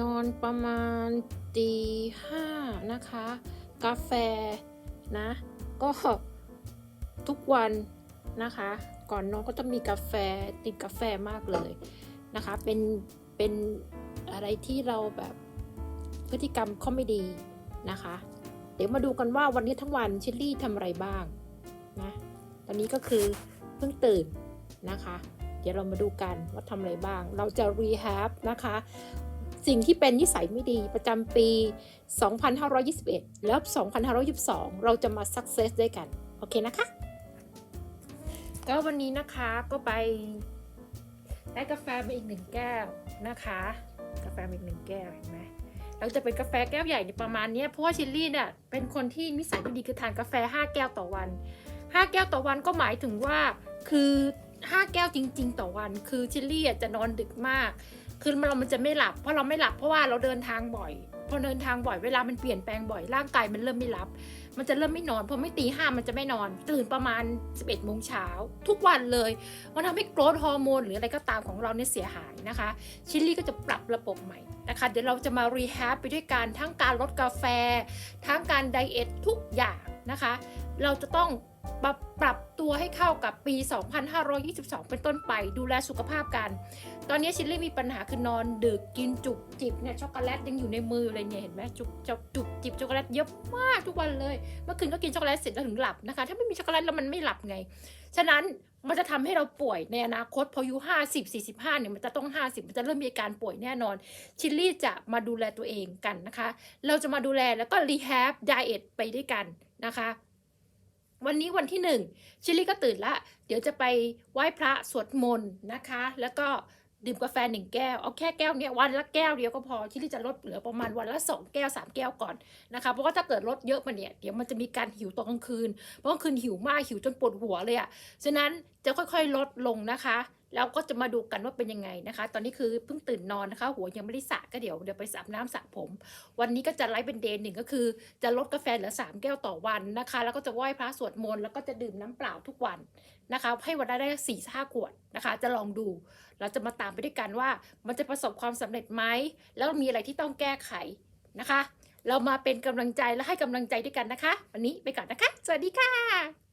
นอนประมาณตีห้านะคะ กาแฟนะ ก็ทุกวันนะคะ ก่อนนอนก็จะมีกาแฟติดกาแฟมากเลยนะคะ เป็นเป็นอะไรที่เราแบบพฤติกรรมข้อไม่ดีนะคะ เดี๋ยวมาดูกันว่าวันนี้ทั้งวันชิลลี่ทำอะไรบ้างนะตอนนี้ก็คือเพิ่งตื่นนะคะ เดี๋ยวเรามาดูกันว่าทำอะไรบ้าง เราจะรีแฮบนะคะ สิ่งที่เป็นนิสัยไม่ดีประจำปี 2521 แล้ว 2522 เราจะมา success ด้วยกัน โอเคนะคะ ก็วันนี้นะคะก็ไปได้กาแฟมาอีกหนึ่งแก้วนะคะ กาแฟมาอีกหนึ่งแก้วเห็นไหมเราจะเป็นกาแฟแก้วใหญ่ในประมาณนี้เพราะว่าชิลลี่เนี่ยเป็นคนที่นิสัยไม่ดีคือทานกาแฟ 5 แก้วต่อวัน 5 แก้วต่อวันก็หมายถึงว่าคือ 5 แก้วจริง ๆ ต่อวัน คือชิลลี่จะนอนดึกมาก คือเรามันจะไม่หลับ เพราะเราไม่หลับเพราะว่าเราเดินทางบ่อย พอเดินทางบ่อยเวลามันเปลี่ยนแปลงบ่อยร่างกายมันเริ่มไม่รับ มันจะเริ่มไม่นอนพอไม่ตีห้ามันจะไม่นอน ตื่นประมาณ 11โมงเช้าทุกวันเลย มันทำให้โกรทฮอร์โมนหรืออะไรก็ตามของเราเนี่ยเสียหายนะคะ ชิลลี่ก็จะปรับระบบใหม่นะคะ เดี๋ยวเราจะมารีแฮบไปด้วยกันทั้งการลดกาแฟ ทั้งการไดเอททุกอย่างนะคะ เราจะต้อง ปรับปรับตัวให้เข้ากับปี 2522 เป็นต้นไป ดูแลสุขภาพกัน ตอนนี้ชิลลี่มีปัญหาคือนอนดึกกินจุกจิบเนี่ยช็อกโกแลตยังอยู่ในมือเลยเนี่ยเห็นไหมจุกจุกจุกจิบช็อกโกแลตเยอะมากทุกวันเลย เมื่อคืนก็กินช็อกโกแลตเสร็จแล้วถึงหลับนะคะ ถ้าไม่มีช็อกโกแลตแล้วมันไม่หลับไง ฉะนั้นมันจะทำให้เราป่วยในอนาคตพออายุ50 45เนี่ยมันจะต้อง 50 มันจะเริ่มมีอาการป่วยแน่นอน ชิลลี่จะมาดูแลตัวเองกันนะคะ เราจะมาดูแลแล้วก็รีแฮบไดเอทไปด้วยกันนะคะ วันนี้วันที่หนึ่งชิลี่ก็ตื่นละ เดี๋ยวจะไปไหว้พระสวดมนต์นะคะ แล้วก็ดื่มกาแฟหนึ่งแก้ว เอาแค่แก้วเนี้ยวันละแก้วเดียวก็พอชิลลี่จะลดเหลือประมาณวันละสองแก้วสามแก้วก่อนนะคะ เพราะว่าถ้าเกิดลดเยอะมาเนี่ยเดี๋ยวมันจะมีการหิวตอนกลางคืน เพราะกลางคืนหิวมากหิวจนปวดหัวเลยอะ่ะ ฉะนั้นจะค่อยๆลดลงนะคะ แล้วก็จะมาดูกันว่าเป็นยังไงนะคะ ตอนนี้คือเพิ่งตื่นนอนนะคะ หัวยังไม่ได้สระก็เดี๋ยวเดี๋ยวไปสระน้ำสระผม วันนี้ก็จะไลฟ์เป็นเดย์หนึ่งก็คือ จะลดกาแฟเหลือสามแก้วต่อวันนะคะ แล้วก็จะไหว้พระสวดมนต์แล้วก็จะดื่มน้ำเปล่าทุกวันนะคะ ให้วันละได้สี่ห้าขวดนะคะ จะลองดู เราจะมาตามไปด้วยกันว่า มันจะประสบความสำเร็จไหมแล้วมีอะไรที่ต้องแก้ไขนะคะ เรามาเป็นกำลังใจและให้กำลังใจด้วยกันนะคะ วันนี้ไปก่อนนะคะ สวัสดีค่ะ